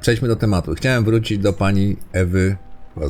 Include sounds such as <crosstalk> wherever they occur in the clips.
przejdźmy do tematu. Chciałem wrócić do pani Ewy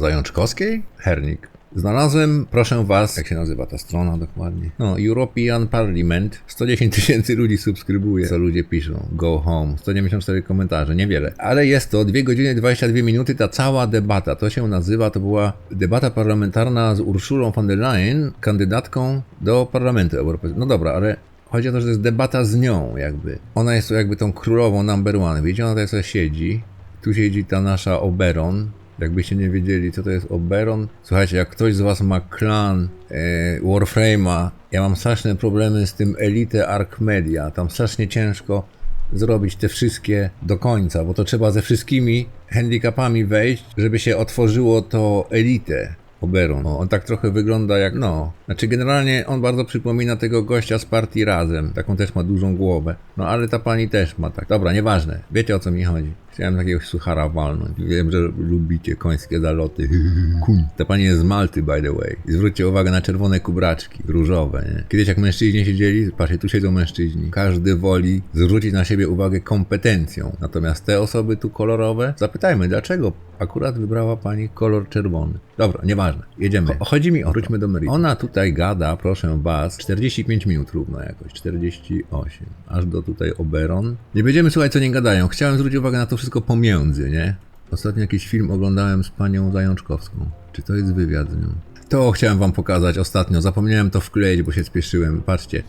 Zajączkowskiej? Hernik. Znalazłem, proszę was, jak się nazywa ta strona dokładnie? No, European Parliament. 110 tysięcy ludzi subskrybuje, co ludzie piszą. Go home. 194 komentarze, niewiele. Ale jest to 2 godziny 22 minuty, ta cała debata. To się nazywa, to była debata parlamentarna z Urszulą von der Leyen, kandydatką do Parlamentu Europejskiego. No dobra, ale Chodzi o to, że to jest debata z nią, jakby. Ona jest jakby tą królową number one. Wiecie, ona tutaj sobie siedzi. Tu siedzi ta nasza Oberon. Jakbyście nie wiedzieli, co to jest Oberon. Słuchajcie, jak ktoś z was ma klan e, Warframe'a, ja mam straszne problemy z tym Elite Arc Media. Tam strasznie ciężko zrobić te wszystkie do końca, bo to trzeba ze wszystkimi handicapami wejść, żeby się otworzyło to Elite. Oberon. O, on tak trochę wygląda jak, no, znaczy generalnie on bardzo przypomina tego gościa z partii Razem. Taką też ma dużą głowę. No ale ta pani też ma tak. Dobra, nieważne. Wiecie o co mi chodzi. Chciałem takiego suchara walnąć. Wiem, że lubicie końskie zaloty. <laughs> Kuń. Ta pani jest z Malty, by the way. I zwróćcie uwagę na czerwone kubraczki, różowe, nie? Kiedyś jak mężczyźni siedzieli, patrzcie, tu siedzą mężczyźni. Każdy woli zwrócić na siebie uwagę kompetencją. Natomiast te osoby tu kolorowe, zapytajmy, dlaczego akurat wybrała pani kolor czerwony. Dobra, nieważne. Jedziemy. Chodzi mi o, wróćmy do meritum. Ona tutaj gada, proszę was, 45 minut równo jakoś, 48. Aż do tutaj Oberon. Nie będziemy słuchać, co nie gadają. Chciałem zwrócić uwagę na to wszystko pomiędzy, nie? Ostatnio jakiś film oglądałem z panią Zajączkowską. Czy to jest wywiad z nią? To chciałem wam pokazać ostatnio. Zapomniałem to wkleić, bo się spieszyłem. Patrzcie.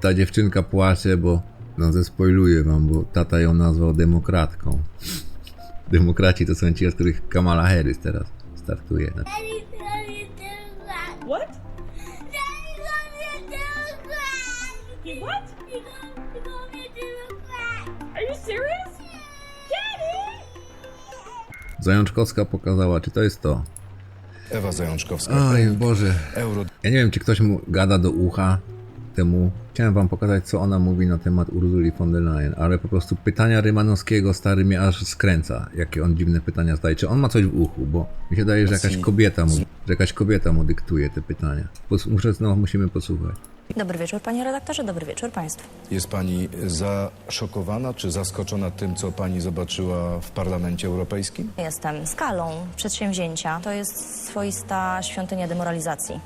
Ta dziewczynka płacze, bo... No zespoiluję wam, bo tata ją nazwał demokratką. Demokraci to są ci, od których Kamala Harris teraz startuje. Zajączkowska pokazała, czy to jest to. Ewa Zajączkowska. Oj Boże. Euro Ja nie wiem, czy ktoś mu gada do ucha temu. Chciałem wam pokazać, co ona mówi na temat Urzuli von der Leyen, ale po prostu pytania Rymanowskiego stary mnie aż skręca, jakie on dziwne pytania zadaje. Czy on ma coś w uchu, bo mi się daje, że jakaś kobieta mu, że jakaś kobieta mu dyktuje te pytania. Muszę znowu, musimy posłuchać. Dobry wieczór, panie redaktorze, dobry wieczór państwu. jest pani zaszokowana czy zaskoczona tym, co pani zobaczyła w Parlamencie Europejskim? Jestem skalą przedsięwzięcia. To jest swoista świątynia demoralizacji.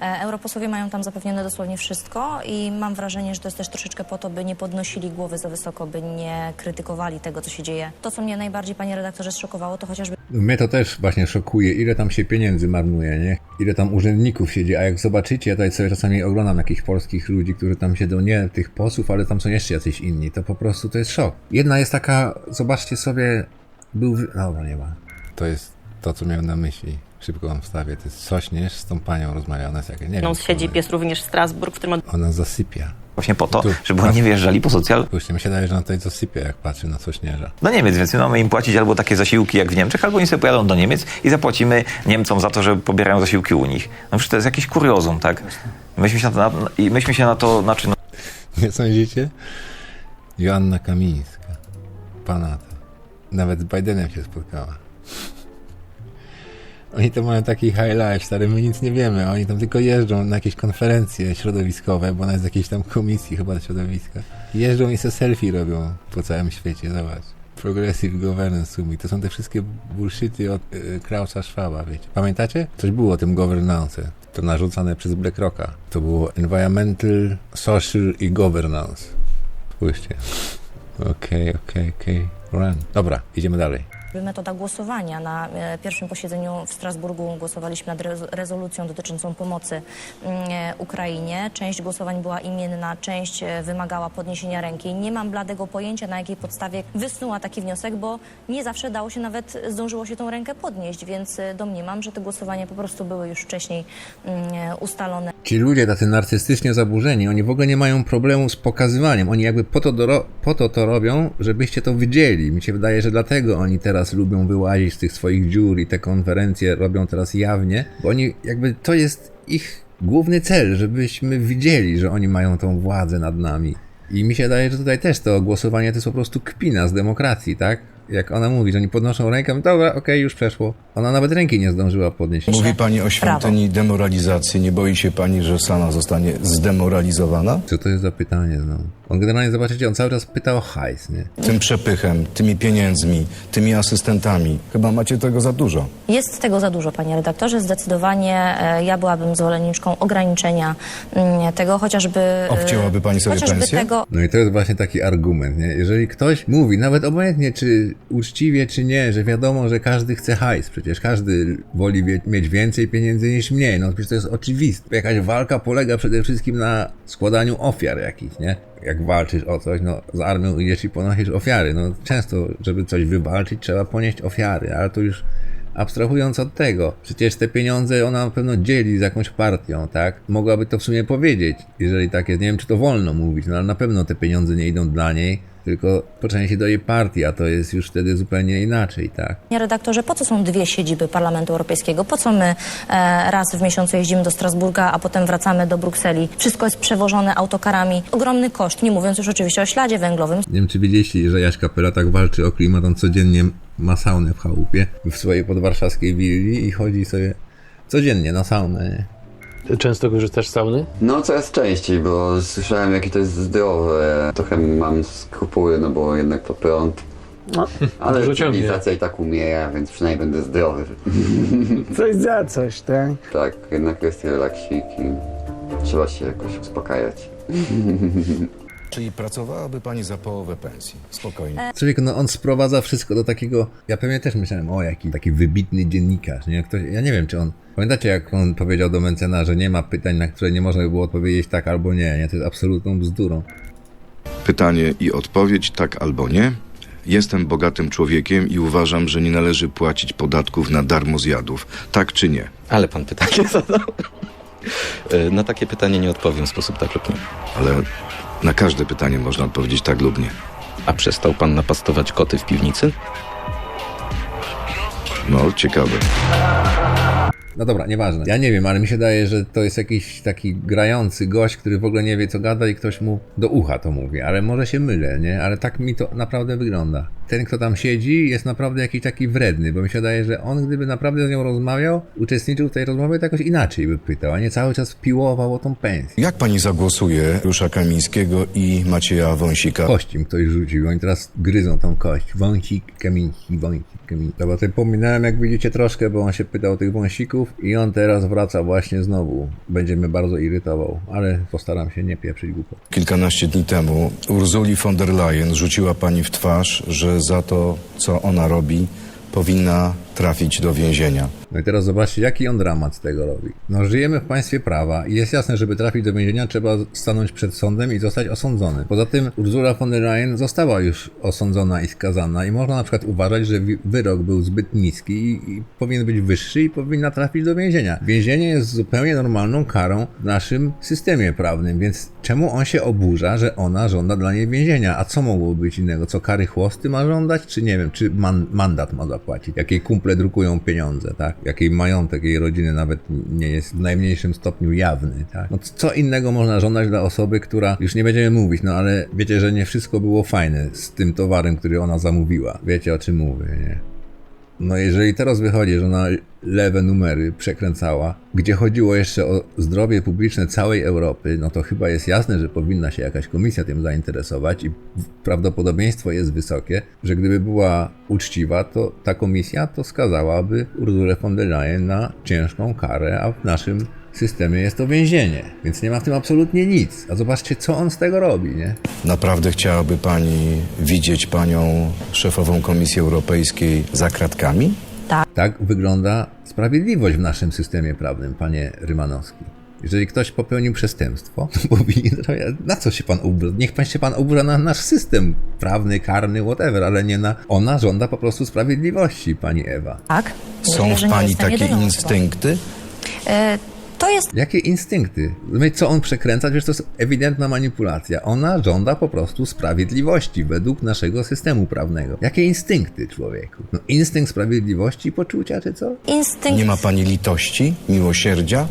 E, Europosłowie mają tam zapewnione dosłownie wszystko i mam wrażenie, że to jest też troszeczkę po to, by nie podnosili głowy za wysoko, by nie krytykowali tego, co się dzieje. To, co mnie najbardziej, panie redaktorze, zszokowało, to chociażby Mnie to też właśnie szokuje, ile tam się pieniędzy marnuje, nie? Ile tam urzędników siedzi, a jak zobaczycie, ja tutaj sobie czasami oglądam jakichś polskich ludzi, którzy tam siedzą, nie tych posłów, ale tam są jeszcze jacyś inni, to po prostu to jest szok. Jedna jest taka, zobaczcie sobie, był... wy- Dobra, nie ma. To jest to, co miałem na myśli. Szybko wam wstawię, to jest Sośnierz, z tą panią rozmawia, ona jest jaka, nie wiem. No, co siedzi pies również Strasburg, w którym od- Ona zasypia. Właśnie po to, Tu. żeby oni nie wjeżdżali po socjal Spójrzcie, mi się daje, że ona tutaj zasypia, jak patrzy na Sośnierza. do Niemiec, więc my mamy im płacić albo takie zasiłki jak w Niemczech, albo oni sobie pojadą do Niemiec i zapłacimy Niemcom za to, że pobierają zasiłki u nich. No przecież to jest jakiś kuriozum, tak? Myśmy się na to, na, myśmy się na to, znaczy no, Nie sądzicie? Joanna Kamińska. Pana to. Nawet z Bidenem się spotkała. Oni to mają taki high life, stary, my nic nie wiemy. Oni tam tylko jeżdżą na jakieś konferencje środowiskowe, bo ona jest z jakiejś tam komisji chyba środowiska. Jeżdżą i se selfie robią po całym świecie, zobacz. Progressive Governance Summit. To są te wszystkie bullshity od y, Krausa Schwaba, wiecie. Pamiętacie? Coś było o tym governance. To narzucane przez BlackRocka. To było Environmental, Social i Governance. Spójrzcie. Okej, okej, okej. Run. Dobra, idziemy dalej. Metoda głosowania. Na e, pierwszym posiedzeniu w Strasburgu głosowaliśmy nad rezo- rezolucją dotyczącą pomocy mm, e, Ukrainie. Część głosowań była imienna, część e, wymagała podniesienia ręki. Nie mam bladego pojęcia, na jakiej podstawie wysnuła taki wniosek, bo nie zawsze dało się nawet, zdążyło się tą rękę podnieść, więc domniemam, że te głosowania po prostu były już wcześniej mm, ustalone. Ci ludzie tacy narcystycznie zaburzeni, oni w ogóle nie mają problemu z pokazywaniem. Oni jakby po to, po to to robią, żebyście to widzieli. Mi się wydaje, że dlatego oni teraz lubią wyłazić z tych swoich dziur i te konferencje robią teraz jawnie, bo oni jakby to jest ich główny cel, żebyśmy widzieli, że oni mają tą władzę nad nami. I mi się wydaje, że tutaj też to głosowanie to jest po prostu kpina z demokracji, tak? Jak ona mówi, że oni podnoszą rękę, dobra, okej, już przeszło. Ona nawet ręki nie zdążyła podnieść. Mówi pani o świątyni demoralizacji. Nie boi się pani, że sama zostanie zdemoralizowana? Co to jest za pytanie znowu? On generalnie, zobaczycie, on cały czas pyta o hajs, nie? Tym przepychem, tymi pieniędzmi, tymi asystentami. Chyba macie tego za dużo. Jest tego za dużo, panie redaktorze. Zdecydowanie e, ja byłabym zwolenniczką ograniczenia mm, tego, chociażby... e, Obcięłaby pani sobie chociażby pensję? tego, No i to jest właśnie taki argument, nie? Jeżeli ktoś mówi, nawet obojętnie czy uczciwie, czy nie, że wiadomo, że każdy chce hajs, przecież każdy woli wie, mieć więcej pieniędzy niż mniej, no przecież to jest oczywiste. Jakaś walka polega przede wszystkim na składaniu ofiar jakichś, nie? Jak walczysz o coś, no z armią idziesz i ponosisz ofiary, no często, żeby coś wywalczyć, trzeba ponieść ofiary, ale to już Abstrahując od tego, przecież te pieniądze ona na pewno dzieli z jakąś partią, tak? Mogłaby to w sumie powiedzieć, jeżeli tak jest. Nie wiem, czy to wolno mówić, no ale na pewno te pieniądze nie idą dla niej, tylko po części do jej partii, a to jest już wtedy zupełnie inaczej, tak? Panie redaktorze, po co są dwie siedziby Parlamentu Europejskiego? Po co my e, raz w miesiącu jeździmy do Strasburga, a potem wracamy do Brukseli? Wszystko jest przewożone autokarami. Ogromny koszt, nie mówiąc już oczywiście o śladzie węglowym. Nie wiem, czy wiedzieliście, że Jaś Kapela tak walczy o klimat, on codziennie ma saunę w chałupie, w swojej podwarszawskiej willi i chodzi sobie codziennie na saunę, nie? Często korzystasz z sauny? No coraz częściej, bo słyszałem jakie to jest zdrowe. Trochę mam skrupuły, no bo jednak to prąd. No, <laughs> Ale dużo ciągnie. cywilizacja i tak umiera, więc przynajmniej będę zdrowy. <laughs> Coś za coś, tak? Tak, jednak kwestia relaksiki. Trzeba się jakoś uspokajać. <laughs> Czyli pracowałaby pani za połowę pensji. Spokojnie. Człowiek, no on sprowadza wszystko do takiego. Ja pewnie też myślałem, o jaki taki wybitny dziennikarz. Nie? Ktoś, ja nie wiem, czy on. Pamiętacie, jak on powiedział do Mencena, że nie ma pytań, na które nie można by było odpowiedzieć tak albo nie. nie? To jest absolutną bzdurą. Pytanie i odpowiedź tak albo nie. Jestem bogatym człowiekiem i uważam, że nie należy płacić podatków na darmo zjadów. Tak czy nie? Ale pan pytanie <laughs> zadał. E, Na takie pytanie nie odpowiem w sposób tak lub nie. Ale na każde pytanie można odpowiedzieć tak lub nie. A przestał pan napastować koty w piwnicy? No, ciekawe. No dobra, nieważne. Ja nie wiem, ale mi się daje, że to jest jakiś taki grający gość, który w ogóle nie wie co gada i ktoś mu do ucha to mówi, ale może się mylę, nie? Ale tak mi to naprawdę wygląda. Ten, kto tam siedzi, jest naprawdę jakiś taki wredny, bo mi się daje, że on gdyby naprawdę z nią rozmawiał, uczestniczył w tej rozmowie, to jakoś inaczej by pytał, a nie cały czas piłował o tą pensję. Jak pani zagłosuje Rusza Kamińskiego i Macieja Wąsika? Kość im ktoś rzucił, oni teraz gryzą tą kość. Wąsik, kamińki, wąsik, kamińki. Dobra, to pominąłem, jak widzicie, troszkę, bo on się pytał o tych wąsików i on teraz wraca właśnie znowu. Będzie mnie bardzo irytował, ale postaram się nie pieprzyć głupot. Kilkanaście dni temu Urzuli von der Leyen rzuciła pani w twarz, że za to, co ona robi, powinna trafić do więzienia. No i teraz zobaczcie, jaki on dramat z tego robi. No, żyjemy w państwie prawa i jest jasne, żeby trafić do więzienia, trzeba stanąć przed sądem i zostać osądzony. Poza tym Ursula von der Leyen została już osądzona i skazana i można na przykład uważać, że wyrok był zbyt niski i, i powinien być wyższy i powinna trafić do więzienia. Więzienie jest zupełnie normalną karą w naszym systemie prawnym, więc czemu on się oburza, że ona żąda dla niej więzienia? A co mogło być innego? Co kary chłosty ma żądać? Czy nie wiem, czy man, mandat ma zapłacić? Jak jej kumple drukują pieniądze, tak? Jak jej majątek, jej rodziny nawet nie jest w najmniejszym stopniu jawny, tak? No co innego można żądać dla osoby, która, już nie będziemy mówić, no ale wiecie, że nie wszystko było fajne z tym towarem, który ona zamówiła. Wiecie o czym mówię, nie? No jeżeli teraz wychodzi, że ona lewe numery przekręcała, gdzie chodziło jeszcze o zdrowie publiczne całej Europy, no to chyba jest jasne, że powinna się jakaś komisja tym zainteresować i prawdopodobieństwo jest wysokie, że gdyby była uczciwa, to ta komisja to skazałaby Urzulę von der Leyen na ciężką karę, a w naszym systemie jest to więzienie, więc nie ma w tym absolutnie nic. A zobaczcie, co on z tego robi, nie? Naprawdę chciałaby pani widzieć panią szefową Komisji Europejskiej za kratkami? Tak wygląda sprawiedliwość w naszym systemie prawnym, panie Rymanowski. Jeżeli ktoś popełnił przestępstwo, to <laughs> powinien. Na co się pan oburza? Niech pan się pan oburza na nasz system prawny, karny, whatever, ale nie na. Ona żąda po prostu sprawiedliwości, pani Ewa. Tak? Są Myślę, w że nie pani jestem takie jedyną osobą. instynkty? E, to jest Jakie instynkty? Co on przekręca? Wiesz, to jest ewidentna manipulacja. Ona żąda po prostu sprawiedliwości według naszego systemu prawnego. Jakie instynkty, człowieku? No, instynkt sprawiedliwości i poczucia, czy co? instynkt. Nie ma pani litości, miłosierdzia?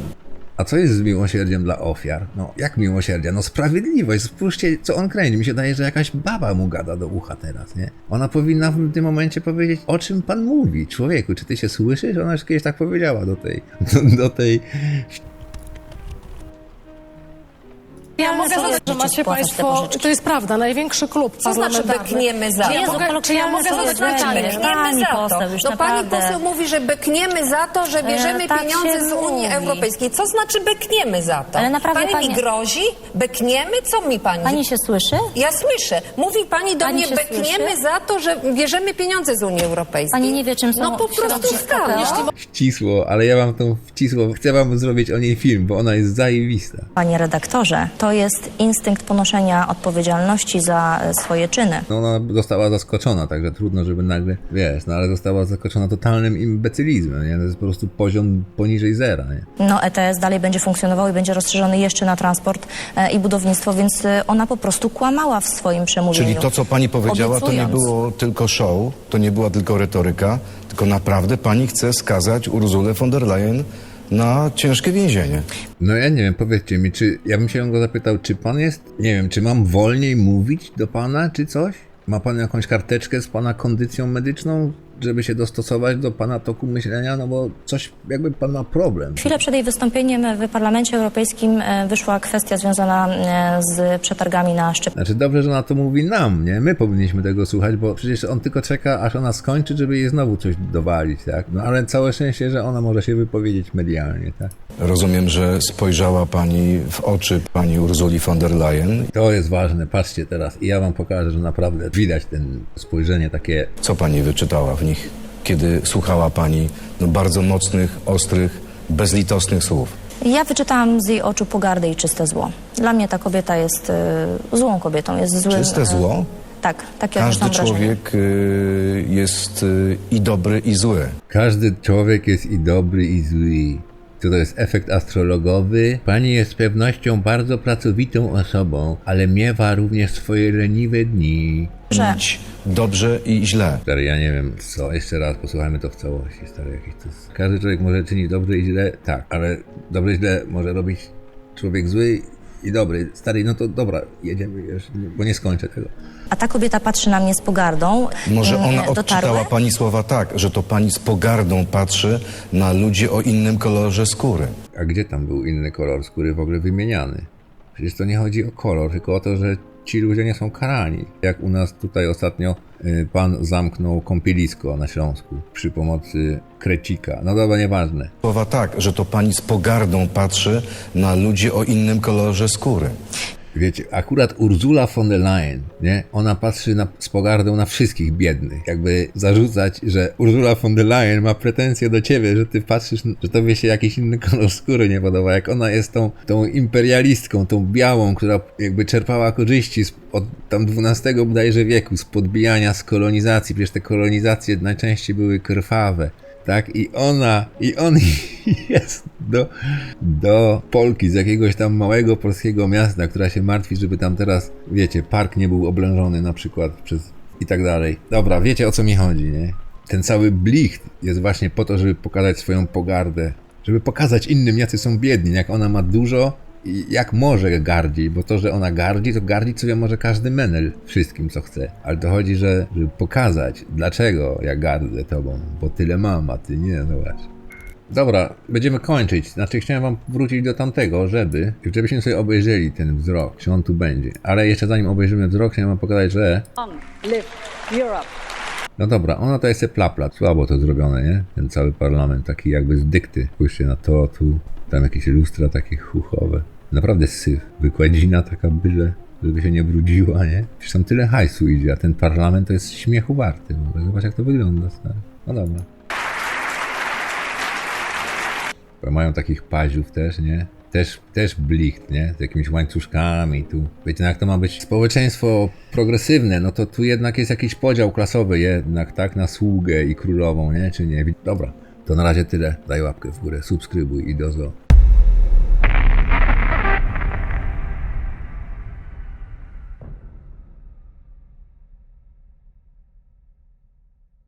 A co jest z miłosierdziem dla ofiar? No, jak miłosierdzia? No sprawiedliwość. Spójrzcie, co on kręci. Mi się daje, że jakaś baba mu gada do ucha teraz, nie? Ona powinna w tym momencie powiedzieć, o czym pan mówi, człowieku, czy ty się słyszysz? Ona już kiedyś tak powiedziała do tej, <laughs> do, do tej Ja mogę zadać, że macie państwo, to jest prawda, największy klub Co znaczy bekniemy za Czy ja to? mogę, czy ja mogę zadać pytanie? Bekniemy Pani za to. poseł, już No pani poseł mówi, że bekniemy za to, że bierzemy E, tak pieniądze z Unii mówi. Europejskiej. Co znaczy bekniemy za to? Ale naprawdę, pani, mi grozi? Bekniemy? Co mi pani? Pani się słyszy? Ja słyszę. Mówi pani do Pani mnie, bekniemy słyszy? za to, że bierzemy pieniądze z Unii Europejskiej. Pani nie wie, czym są No po prostu. KPO? wcisło, ale ja mam tą wcisło, chcę wam zrobić o niej film, bo ona jest zajebista. Panie redaktorze, to jest instynkt ponoszenia odpowiedzialności za e, swoje czyny. No ona została zaskoczona, także trudno, żeby nagle, wiesz, no ale została zaskoczona totalnym imbecylizmem, nie? To jest po prostu poziom poniżej zera, nie? No ETS dalej będzie funkcjonował i będzie rozszerzony jeszcze na transport e, i budownictwo, więc e, ona po prostu kłamała w swoim przemówieniu. Czyli to, co pani powiedziała, to nie obiecując. było tylko show, to nie była tylko retoryka, tylko naprawdę pani chce skazać Urzulę von der Leyen na ciężkie więzienie. No ja nie wiem, powiedzcie mi, czy, ja bym się go zapytał, czy pan jest, nie wiem, czy mam wolniej mówić do pana, czy coś? Ma pan jakąś karteczkę z pana kondycją medyczną, żeby się dostosować do pana toku myślenia, no bo coś, jakby pan ma problem. Chwilę przed jej wystąpieniem w Parlamencie Europejskim e, wyszła kwestia związana e, z przetargami na szczep. Znaczy dobrze, że ona to mówi nam, nie? My powinniśmy tego słuchać, bo przecież on tylko czeka, aż ona skończy, żeby jej znowu coś dowalić, tak? No ale całe szczęście, że ona może się wypowiedzieć medialnie, tak? Rozumiem, że spojrzała pani w oczy pani Urzuli von der Leyen. To jest ważne, patrzcie teraz i ja wam pokażę, że naprawdę widać ten spojrzenie takie Co pani wyczytała w nich, kiedy słuchała pani no, bardzo mocnych, ostrych, bezlitosnych słów? Ja wyczytałam z jej oczu pogardę i czyste zło. Dla mnie ta kobieta jest e, złą kobietą, jest złym... Czyste e, zło? Tak, takie Każdy człowiek y, jest y, i dobry, i zły. Każdy człowiek jest i dobry, i zły. To to jest efekt astrologowy. Pani jest z pewnością bardzo pracowitą osobą, ale miewa również swoje leniwe dni. Że Mieć dobrze i źle. Stary, ja nie wiem co, jeszcze raz posłuchajmy to w całości, stary, jakieś to jest... Każdy człowiek może czynić dobre i źle, tak, ale dobre i źle może robić człowiek zły i dobry. Stary, no to dobra, jedziemy już, bo nie skończę tego. A ta kobieta patrzy na mnie z pogardą. Może Mm, ona dotarły? odczytała pani słowa tak, że to pani z pogardą patrzy na ludzi o innym kolorze skóry. A gdzie tam był inny kolor skóry w ogóle wymieniany? Przecież to nie chodzi o kolor, tylko o to, że ci ludzie nie są karani. Jak u nas tutaj ostatnio y, pan zamknął kąpielisko na Śląsku przy pomocy krecika. No dobra, nieważne. Słowa tak, że to pani z pogardą patrzy na ludzi o innym kolorze skóry. Wiecie, akurat Ursula von der Leyen, nie? Ona patrzy na, z pogardą na wszystkich biednych. Jakby zarzucać, że Ursula von der Leyen ma pretensje do ciebie, że ty patrzysz, że tobie się jakiś inny kolor skóry nie podoba. Jak ona jest tą, tą imperialistką, tą białą, która jakby czerpała korzyści z, od tam XII bodajże wieku, z podbijania, z kolonizacji. Przecież te kolonizacje najczęściej były krwawe. Tak, i ona, i on <laughs> jest do, do Polki z jakiegoś tam małego polskiego miasta, która się martwi, żeby tam teraz, wiecie, park nie był oblężony na przykład przez i tak dalej. Dobra, wiecie o co mi chodzi, nie? Ten cały blicht jest właśnie po to, żeby pokazać swoją pogardę, żeby pokazać innym, jacy są biedni, jak ona ma dużo jak może gardzi, bo to, że ona gardzi, to gardzić sobie może każdy menel wszystkim, co chce. Ale to chodzi, że, żeby pokazać, dlaczego ja gardzę tobą, bo tyle mam, a ty nie, zobacz. Dobra, będziemy kończyć. Znaczy chciałem wam wrócić do tamtego, żeby, żebyśmy sobie obejrzeli ten wzrok, czy on tu będzie. Ale jeszcze zanim obejrzymy wzrok, chciałem wam pokazać, że... No dobra, ona to jest plapla. Słabo to zrobione, nie? Ten cały parlament, taki jakby z dykty. Spójrzcie na to, tu, tam jakieś lustra takie chuchowe. Naprawdę syf. Wykładzina taka byle, żeby się nie brudziła, nie? Przecież tam tyle hajsu idzie, a ten parlament to jest śmiechu warty. w ogóle. Zobacz jak to wygląda, stary. No dobra. Bo Mają takich paziów też, nie? Też, też blicht, nie? Z jakimiś łańcuszkami tu. Wiecie, no jak to ma być społeczeństwo progresywne, no to tu jednak jest jakiś podział klasowy jednak, tak? Na sługę i królową, nie? Czy nie? Dobra, to na razie tyle. Daj łapkę w górę, subskrybuj i do zo.